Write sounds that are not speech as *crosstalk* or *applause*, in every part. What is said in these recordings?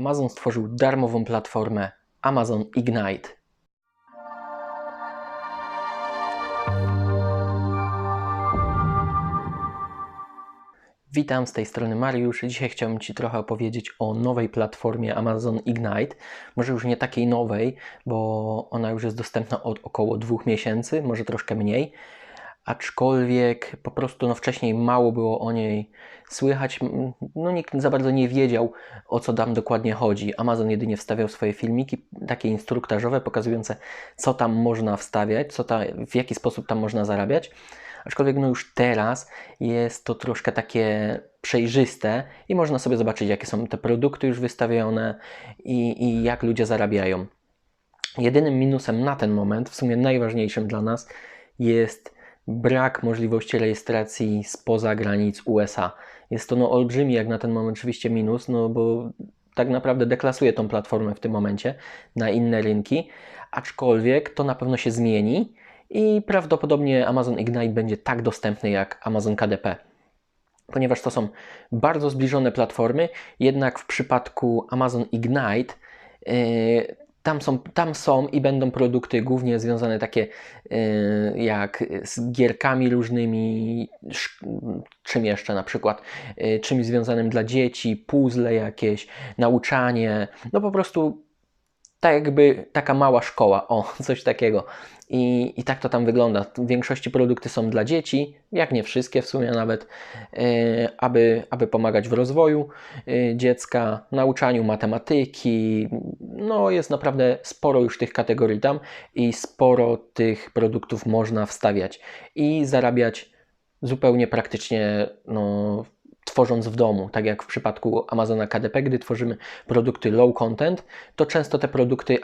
Amazon stworzył darmową platformę Amazon Ignite. Witam z tej strony Mariusz. Dzisiaj chciałbym Ci trochę opowiedzieć o nowej platformie Amazon Ignite. Może już nie takiej nowej, bo ona już jest dostępna od około dwóch miesięcy, może troszkę mniej. Aczkolwiek po prostu no, wcześniej mało było o niej słychać. No, nikt za bardzo nie wiedział o co tam dokładnie chodzi. Amazon jedynie wstawiał swoje filmiki, takie instruktażowe, pokazujące co tam można wstawiać, co ta, w jaki sposób tam można zarabiać. Aczkolwiek no już teraz jest to troszkę takie przejrzyste i można sobie zobaczyć, jakie są te produkty już wystawione i, i jak ludzie zarabiają. Jedynym minusem na ten moment, w sumie najważniejszym dla nas, jest brak możliwości rejestracji spoza granic USA. Jest to no olbrzymi jak na ten moment oczywiście minus, no bo tak naprawdę deklasuje tą platformę w tym momencie na inne rynki, aczkolwiek to na pewno się zmieni i prawdopodobnie Amazon Ignite będzie tak dostępny jak Amazon KDP. Ponieważ to są bardzo zbliżone platformy, jednak w przypadku Amazon Ignite yy, tam są, tam są i będą produkty głównie związane takie yy, jak z gierkami różnymi, czym jeszcze na przykład, yy, czymś związanym dla dzieci, puzzle jakieś, nauczanie, no po prostu tak jakby taka mała szkoła, o, *laughs* coś takiego. I, I tak to tam wygląda. W większości produkty są dla dzieci, jak nie wszystkie w sumie nawet, yy, aby, aby pomagać w rozwoju yy, dziecka, nauczaniu matematyki. No jest naprawdę sporo już tych kategorii tam i sporo tych produktów można wstawiać i zarabiać zupełnie praktycznie no, tworząc w domu, tak jak w przypadku Amazona KDP, gdy tworzymy produkty low content, to często te produkty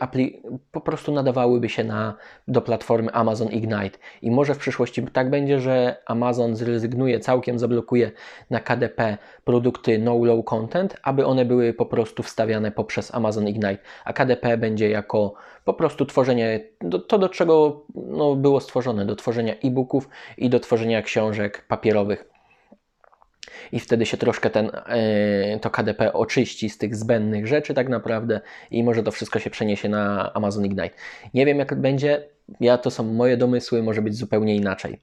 po prostu nadawałyby się na, do platformy Amazon Ignite. I może w przyszłości tak będzie, że Amazon zrezygnuje całkiem, zablokuje na KDP produkty no low content, aby one były po prostu wstawiane poprzez Amazon Ignite, a KDP będzie jako po prostu tworzenie, to do czego no, było stworzone, do tworzenia e-booków i do tworzenia książek papierowych i wtedy się troszkę ten, yy, to KDP oczyści z tych zbędnych rzeczy tak naprawdę i może to wszystko się przeniesie na Amazon Ignite. Nie wiem jak będzie, ja to są moje domysły, może być zupełnie inaczej.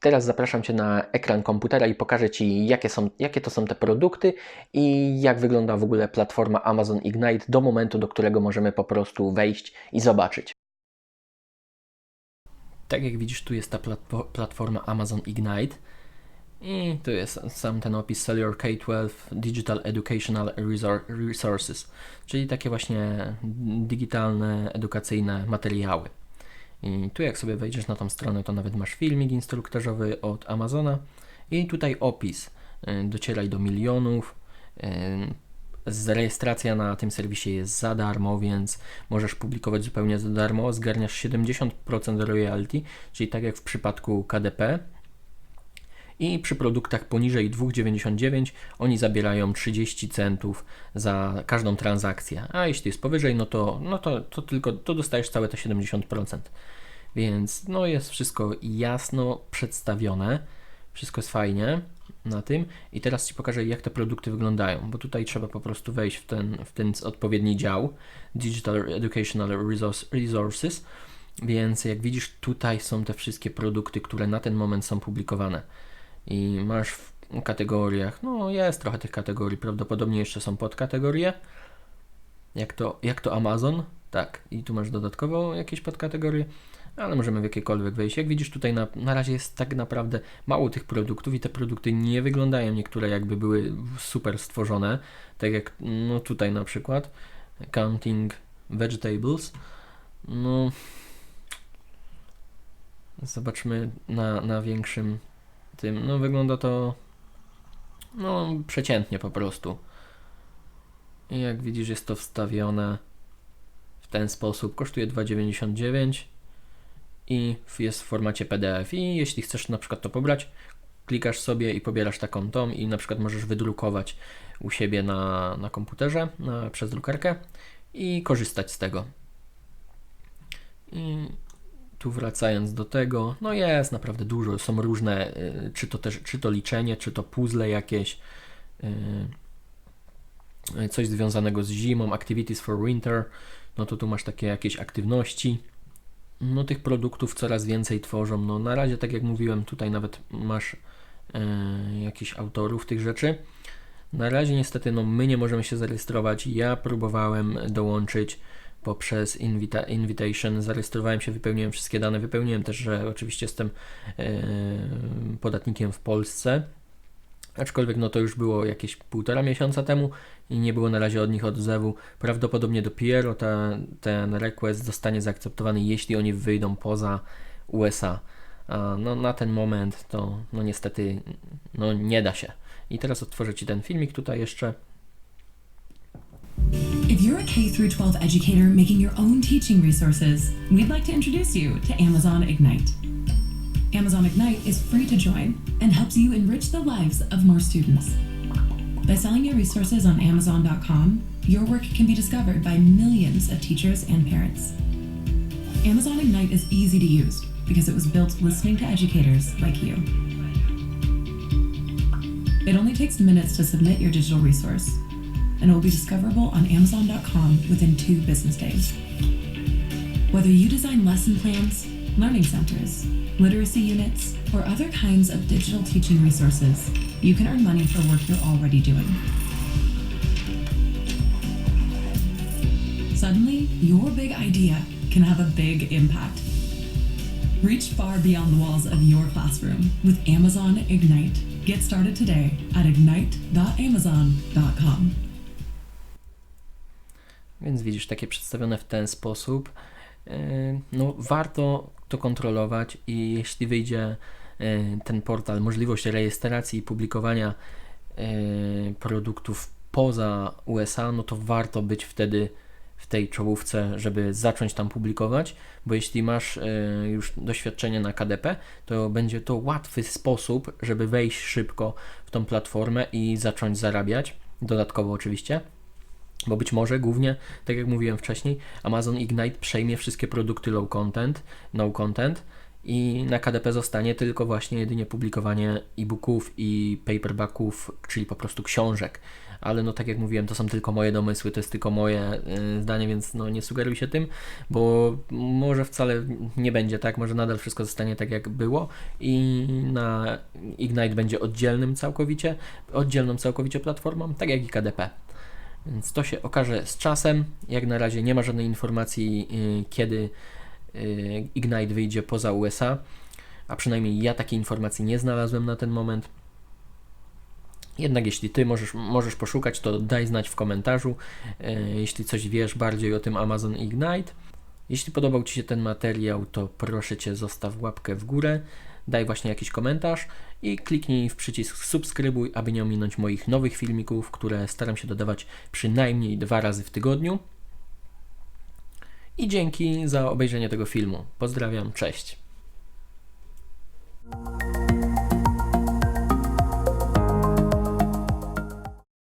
Teraz zapraszam Cię na ekran komputera i pokażę Ci, jakie, są, jakie to są te produkty i jak wygląda w ogóle platforma Amazon Ignite do momentu, do którego możemy po prostu wejść i zobaczyć. Tak jak widzisz, tu jest ta platforma Amazon Ignite. I tu jest sam ten opis Sell Your K-12 Digital Educational Resources, czyli takie właśnie digitalne, edukacyjne materiały. I tu jak sobie wejdziesz na tą stronę, to nawet masz filmik instruktażowy od Amazona i tutaj opis. Y, docieraj do milionów. Y, rejestracja na tym serwisie jest za darmo, więc możesz publikować zupełnie za darmo. Zgarniasz 70% royalty, czyli tak jak w przypadku KDP, i przy produktach poniżej 2,99 oni zabierają 30 centów za każdą transakcję, a jeśli jest powyżej, no to, no to, to tylko to dostajesz całe te 70%. Więc no jest wszystko jasno przedstawione, wszystko jest fajnie na tym. I teraz Ci pokażę jak te produkty wyglądają, bo tutaj trzeba po prostu wejść w ten, w ten odpowiedni dział Digital Educational Resources, więc jak widzisz tutaj są te wszystkie produkty, które na ten moment są publikowane i masz w kategoriach, no jest trochę tych kategorii, prawdopodobnie jeszcze są podkategorie, jak to, jak to Amazon, tak, i tu masz dodatkowo jakieś podkategorie, ale możemy w jakiekolwiek wejść. Jak widzisz tutaj na, na razie jest tak naprawdę mało tych produktów i te produkty nie wyglądają. Niektóre jakby były super stworzone, tak jak no tutaj na przykład Counting Vegetables, no zobaczmy na, na większym tym, no wygląda to no przeciętnie po prostu. I jak widzisz jest to wstawione w ten sposób, kosztuje 2,99 i jest w formacie PDF i jeśli chcesz na przykład to pobrać, klikasz sobie i pobierasz taką tom i na przykład możesz wydrukować u siebie na, na komputerze na, przez drukarkę i korzystać z tego. Tu wracając do tego, no jest naprawdę dużo, są różne, y, czy to też, czy to liczenie, czy to puzzle jakieś, y, coś związanego z zimą, Activities for Winter, no to tu masz takie jakieś aktywności. No tych produktów coraz więcej tworzą. No na razie, tak jak mówiłem, tutaj nawet masz e, jakichś autorów tych rzeczy. Na razie niestety no my nie możemy się zarejestrować. Ja próbowałem dołączyć poprzez invita invitation, zarejestrowałem się, wypełniłem wszystkie dane, wypełniłem też, że oczywiście jestem e, podatnikiem w Polsce. Aczkolwiek no to już było jakieś półtora miesiąca temu i nie było na razie od nich odzewu. Prawdopodobnie dopiero ta, ten request zostanie zaakceptowany, jeśli oni wyjdą poza USA. A no, na ten moment to no niestety no, nie da się. I teraz odtworzę Ci ten filmik tutaj jeszcze. If you're a K through 12 educator making your own teaching resources, we'd like to introduce you to Amazon Ignite. Amazon Ignite is free to join and helps you enrich the lives of more students. By selling your resources on Amazon.com, your work can be discovered by millions of teachers and parents. Amazon Ignite is easy to use because it was built listening to educators like you. It only takes minutes to submit your digital resource, and it will be discoverable on Amazon.com within two business days. Whether you design lesson plans, learning centers, literacy units, or other kinds of digital teaching resources, you can earn money for work you're already doing. Suddenly, your big idea can have a big impact. Reach far beyond the walls of your classroom with Amazon Ignite. Get started today at ignite.amazon.com. Więc widzisz, takie przedstawione w ten sposób. Yy, No, warto to kontrolować i jeśli wyjdzie yy, ten portal, możliwość rejestracji i publikowania yy, produktów poza USA, no to warto być wtedy w tej czołówce, żeby zacząć tam publikować, bo jeśli masz już doświadczenie na KDP, to będzie to łatwy sposób, żeby wejść szybko w tą platformę i zacząć zarabiać, dodatkowo oczywiście. Bo być może głównie, tak jak mówiłem wcześniej, Amazon Ignite przejmie wszystkie produkty low content, no content i na KDP zostanie tylko właśnie jedynie publikowanie e-booków i paperbacków, czyli po prostu książek. Ale no tak jak mówiłem, to są tylko moje domysły, to jest tylko moje y, zdanie, więc no nie sugeruj się tym, bo może wcale nie będzie tak, może nadal wszystko zostanie tak jak było i na Ignite będzie oddzielnym całkowicie, oddzielną całkowicie platformą, tak jak i KDP. Więc to się okaże z czasem. Jak na razie nie ma żadnej informacji, yy, kiedy yy, Ignite wyjdzie poza USA, a przynajmniej ja takiej informacji nie znalazłem na ten moment. Jednak jeśli Ty możesz, możesz poszukać, to daj znać w komentarzu, yy, jeśli coś wiesz bardziej o tym Amazon Ignite. Jeśli podobał Ci się ten materiał, to proszę Cię zostaw łapkę w górę, daj właśnie jakiś komentarz i kliknij w przycisk subskrybuj, aby nie ominąć moich nowych filmików, które staram się dodawać przynajmniej dwa razy w tygodniu. I dzięki za obejrzenie tego filmu. Pozdrawiam, cześć.